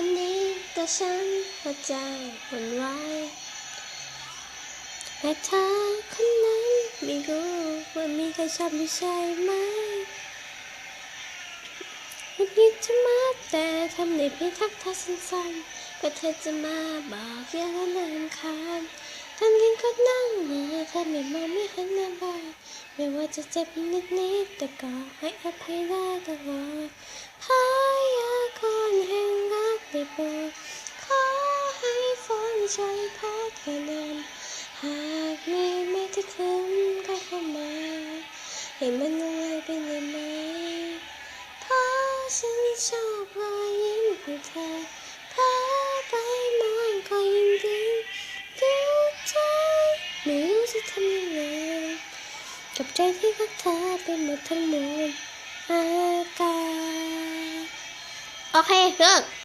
อนนี้ตัวฉันหัวใจหวั่นไหวแต่เธอคนนั้นไม่รู้ว่ามีใครชอบไม่ใช่ไหมวันนี้จะมาแต่ทำในเพียงทักทายสั้นๆก็เธอจะมาบอกเยอะแล้วมันรำคาญทันทีก็นั่งมือเธอไม่มองไม่หันหน้าบ้างไม่ว่าจะเจ็บนิดนิดๆแต่ก็ให้อภัยได้ตลอดพา ได้โปรดขอให้ฝนช่วยพัดกระนำหากมีไม่ที่คืนก็เข้ามา ให้มันละลายไปเลยไหมเพราะฉันชอบรอยยิ้มของเธอพาไปมองก็ยิ่งดีดูใจไม่รู้จะทำยังไงกับใจที่รักเธอเป็นหมดทั้งมวลอากาศโอเคเลิก